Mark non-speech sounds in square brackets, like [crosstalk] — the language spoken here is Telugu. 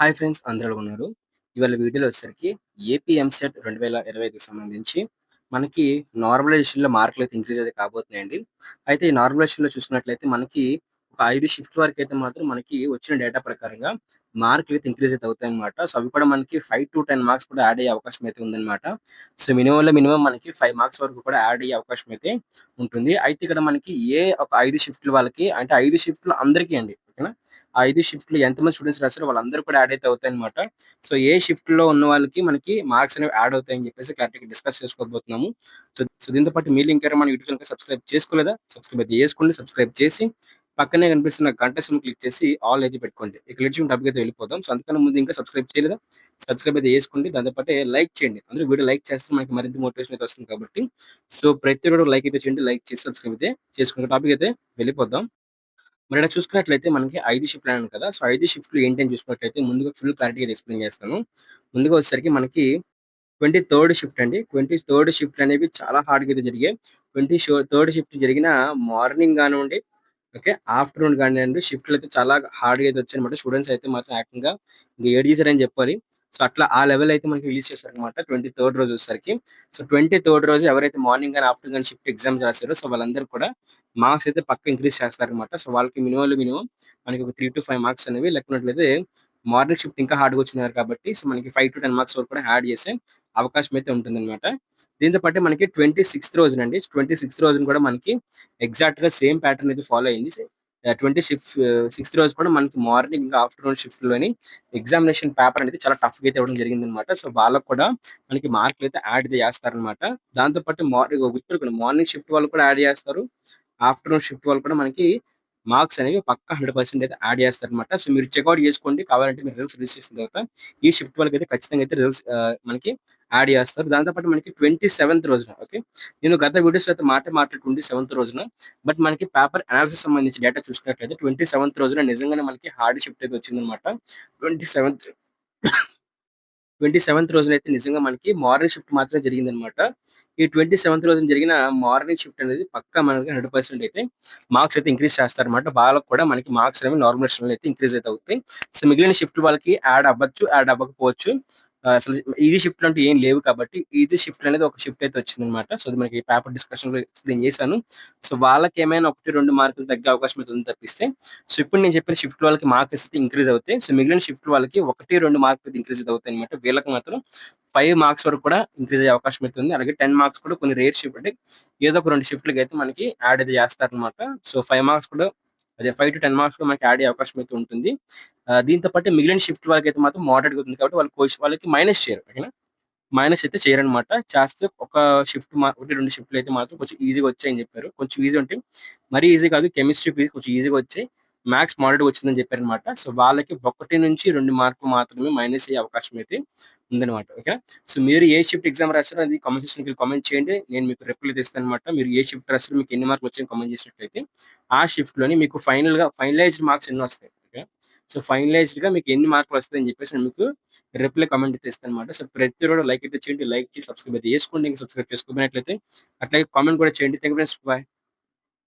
హాయ్ ఫ్రెండ్స్ అందరూ ఉన్నారు? ఇవాళ వీడియోలో వచ్చేసరికి ఏపీ ఎంసెట్ రెండు వేల ఇరవై ఐదుకి సంబంధించి మనకి నార్మలైజేషన్లో మార్కులు అయితే ఇంక్రీజ్ అయితే కాబోతున్నాయండి. అయితే ఈ నార్మలైజేషన్లో చూసుకున్నట్లయితే మనకి ఒక ఐదు షిఫ్ట్ వరకు అయితే మాత్రం మనకి వచ్చిన డేటా ప్రకారంగా మార్కులు అయితే ఇంక్రీజ్ అయితే అవుతాయి అనమాట సో అవి కూడా మనకి ఫైవ్ టు టెన్ మార్క్స్ కూడా యాడ్ అయ్యే అవకాశం అయితే ఉందన్నమాట. సో మినిమంలో మినిమం మనకి ఫైవ్ మార్క్స్ వరకు కూడా యాడ్ అయ్యే అవకాశం అయితే ఉంటుంది. అయితే ఇక్కడ మనకి ఏ ఒక ఐదు షిఫ్ట్లు వాళ్ళకి అంటే ఐదు షిఫ్ట్లు అందరికీ అండి ఓకేనా? ఆ ఐదు షిఫ్ట్లు ఎంతమంది స్టూడెంట్స్ రాశారో వాళ్ళందరూ కూడా యాడ్ అయితే అవుతాయి అనమాట సో ఏ షిఫ్ట్లో ఉన్న వాళ్ళకి మనకి మార్క్స్ అనేవి యాడ్ అవుతాయని చెప్పేసి క్లారిటీగా డిస్కస్ చేసుకోబోతున్నాము. సో సో దీంతో పాటు మీరు ఇంకా మన యూట్యూబ్ ఛానల్ సబ్స్క్రైబ్ చేసుకోలేదా? సబ్స్క్రైబ్ అయితే చేసుకోండి సబ్స్క్రైబ్ చేసి పక్కనే కనిపిస్తున్న గంట సిమ్ క్లిక్ చేసి ఆల్ అయితే పెట్టుకోండి. ఇక్కడ లేచి డబ్బుకి అయితే వెళ్ళిపోదాం. సో అందుకని ముందు ఇంకా సబ్స్క్రైబ్ చేయలేదా? సబ్స్క్రైబ్ అయితే చేసుకోండి. దాంతోపాటు లైక్ చేయండి. అందరూ వీడియో లైక్ చేస్తే మనకి మరింత మోటివేషన్ అయితే వస్తుంది కాబట్టి. సో ప్రతి వీడియో లైక్ అయితే చేయండి. లైక్ చేసి సబ్స్క్రైబ్ అయితే చేసుకున్న టాపిక్ అయితే వెళ్ళిపోదాం. మరి ఇక్కడ చూసుకున్నట్లయితే మనకి ఐదు షిఫ్ట్లు అన్నాను కదా. సో ఐదు షిఫ్ట్లు ఏంటి అని చూసుకున్నట్లయితే ముందుగా ఫుల్ క్లారిటీగా ఎక్స్ప్లెయిన్ చేస్తాను. ముందుగా వచ్చేసరికి మనకి ట్వంటీ థర్డ్ షిఫ్ట్ అండి. ట్వంటీ థర్డ్ షిఫ్ట్ అనేవి చాలా హార్డ్గా అయితే జరిగాయి. ట్వంటీ థర్డ్ షిఫ్ట్ జరిగిన మార్నింగ్ కానివ్వండి ఓకే ఆఫ్టర్నూన్ కానివ్వండి షిఫ్ట్లు అయితే చాలా హార్డ్గా అయితే వచ్చాయన్నమాట. స్టూడెంట్స్ అయితే మాత్రం యాక్టివ్గా ఇంకా ఏడు చేశారని చెప్పాలి. సో అట్లా ఆ లెవెల్ అయితే మనకి రిలీజ్ చేశారు అనమాట ట్వంటీ థర్డ్ రోజు వచ్చేసరికి. సో ట్వంటీ థర్డ్ రోజు ఎవరైతే మార్నింగ్ కానీ ఆఫ్టర్నూన్ కానీ షిఫ్ట్ ఎగ్జామ్స్ రాశారో సో వాళ్ళందరూ కూడా మార్క్స్ అయితే పక్క ఇంక్రీజ్ చేస్తారనమాట సో వాళ్ళకి మినిమం మినిమం మనకి ఒక త్రీ టు ఫైవ్ మార్క్స్ అనేవి లెక్కనట్లయితే మార్నింగ్ షిఫ్ట్ ఇంకా హార్డ్గా వచ్చినారు కాబట్టి సో మనకి ఫైవ్ టు టెన్ మార్క్స్ వరకు కూడా యాడ్ చేసే అవకాశం అయితే ఉంటుందన్నమాట. దీంతో పాటు మనకి ట్వంటీ సిక్స్త్ రోజునండి. ట్వంటీ సిక్స్త్ రోజున కూడా మనకి ఎగ్జాక్ట్గా సేమ్ ప్యాటర్న్ అయితే ఫాలో అయింది. ట్వంటీ షిఫ్ట్ సిక్స్త్ రోజు కూడా మనకి మార్నింగ్ ఇంకా ఆఫ్టర్నూన్ షిఫ్ట్లోని ఎగ్జామినేషన్ పేపర్ అనేది చాలా టఫ్గా అయితే ఇవ్వడం జరిగింది అనమాట సో వాళ్ళకు కూడా మనకి మార్కులు అయితే యాడ్ చేస్తారనమాట దాంతో పాటు మార్నింగ్ గుర్తుపెట్టుకోండి మార్నింగ్ షిఫ్ట్ వాళ్ళు కూడా యాడ్ చేస్తారు. ఆఫ్టర్నూన్ షిఫ్ట్ వాళ్ళు కూడా మనకి మార్క్స్ అనేవి పక్క హండ్రెడ్ పర్సెంట్ అయితే యాడ్ చేస్తారనమాట సో మీరు చెక్అవుట్ చేసుకోండి కావాలంటే మీరు రిజల్ట్స్ రిలీజ్ చేసిన తర్వాత ఈ షిఫ్ట్ వాళ్ళకి అయితే ఖచ్చితంగా అయితే రిజల్ట్స్ uh, మనకి యాడ్ చేస్తారు. దాంతోపాటు మనకి ట్వంటీ సెవెంత్ రోజున ఓకే? నేను గత వీడియోస్ అయితే మాట మాట్లాడు ట్వంటీ సెవెంత్ రోజున బట్ మనకి పేపర్ అనాలిసిస్ సంబంధించి డేటా చూసుకున్నట్లయితే ట్వంటీ సెవెంత్ రోజున నిజంగానే మనకి హార్డ్ షిఫ్ట్ అయితే వచ్చిందనమాట ట్వంటీ సెవెంత్ [coughs] ట్వంటీ సెవెంత్ రోజున అయితే నిజంగా మనకి మార్నింగ్ షిఫ్ట్ మాత్రమే జరిగిందనమాట ఈ ట్వంటీ సెవెంత్ రోజున జరిగిన మార్నింగ్ షిఫ్ట్ అనేది పక్కా మనకి హండ్రెడ్ పర్సెంట్ అయితే మార్క్స్ అయితే ఇంక్రీజ్ చేస్తారనమాట వాళ్ళకి కూడా మనకి మార్క్స్ అనేవి నార్మల్ అయితే ఇంక్రీజ్ అయితే అవుతాయి. సో మిగిలిన షిఫ్ట్ వాళ్ళకి యాడ్ అవ్వచ్చు యాడ్ అవ్వకపోవచ్చు. అసలు ఈజీ షిఫ్ట్ అంటే ఏం లేవు కాబట్టి ఈజీ షిఫ్ట్ అనేది ఒక షిఫ్ట్ అయితే వచ్చింది అనమాట సో మనకి పేపర్ డిస్కషన్లో ఎక్స్ప్లెయిన్ చేశాను. సో వాళ్ళకి ఏమైనా ఒకటి రెండు మార్కులు తగ్గే అవకాశం అయితే ఉంది తప్పిస్తే సో ఇప్పుడు నేను చెప్పిన షిఫ్ట్ వాళ్ళకి మార్క్స్ అయితే ఇంక్రీజ్ అవుతాయి. సో మిగిలిన షిఫ్ట్ వాళ్ళకి ఒకటి రెండు మార్కులు ఇంక్రీజ్ అవుతాయి అనమాట వీళ్ళకి మాత్రం ఫైవ్ మార్క్స్ వరకు కూడా ఇంక్రీజ్ అయ్యే అవకాశం అయితే ఉంది. అలాగే టెన్ మార్క్స్ కూడా కొన్ని రేర్ షిఫ్ట్ అంటే ఏదో ఒక రెండు షిఫ్ట్లకి అయితే మనకి యాడ్ అయితే చేస్తారనమాట సో ఫైవ్ మార్క్స్ కూడా అదే ఫైవ్ టు టెన్ మార్క్స్లో మనకి యాడ్ అయ్యే అవకాశం అయితే ఉంటుంది. దీంతో పాటు మిగిలిన షిఫ్ట్ వాళ్ళకి అయితే మాత్రం మోడరేట్ అవుతుంది కాబట్టి వాళ్ళు కోచ్ వాళ్ళకి మైనస్ చేయరు ఓకేనా మైనస్ అయితే చేయరనమాట చేస్తే ఒక షిఫ్ట్ ఒకటి రెండు షిఫ్ట్లు అయితే మాత్రం కొంచెం ఈజీగా వచ్చాయని చెప్పారు. కొంచెం ఈజీ అంటే మరీ ఈజీ కాదు కెమిస్ట్రీ ఫీజు కొంచెం ఈజీగా వచ్చాయి. మ్యాథ్స్ మోడల్ వచ్చిందని చెప్పారు అనమాట సో వాళ్ళకి ఒకటి నుంచి రెండు మార్కులు మాత్రమే మైనస్ అయ్యే అవకాశం అయితే ఉందనమాట. ఓకే సో మీరు ఏ షిఫ్ట్ ఎగ్జామ్ రాసారో అది కామెంట్ సెక్షన్కి కామెంట్ చేయండి. నేను మీకు రిప్లై తెస్తాను అనమాట మీరు ఏ షిఫ్ట్ రాసారో మీకు ఎన్ని మార్కులు వచ్చాయని కామెంట్ చేసినట్లయితే ఆ షిఫ్ట్లోని మీకు ఫైనల్గా ఫైనలైజ్డ్ మార్క్స్ ఎన్ని వస్తాయి. ఓకే సో ఫైనలైజ్డ్గా మీకు ఎన్ని మార్కులు వస్తాయని చెప్పేసి నేను మీకు రిప్లై కామెంట్ అయితే ఇస్తాను అనమాట సో ప్రతి రోజు లైక్ అయితే చేయండి. లైక్ చేసి సబ్స్క్రైబ్ అయితే చేసుకోండి. ఇంకా సబ్స్క్రైబ్ చేసుకోబోయినట్లయితే అట్లాగే కామెంట్ కూడా చేయండి. Thank friends bye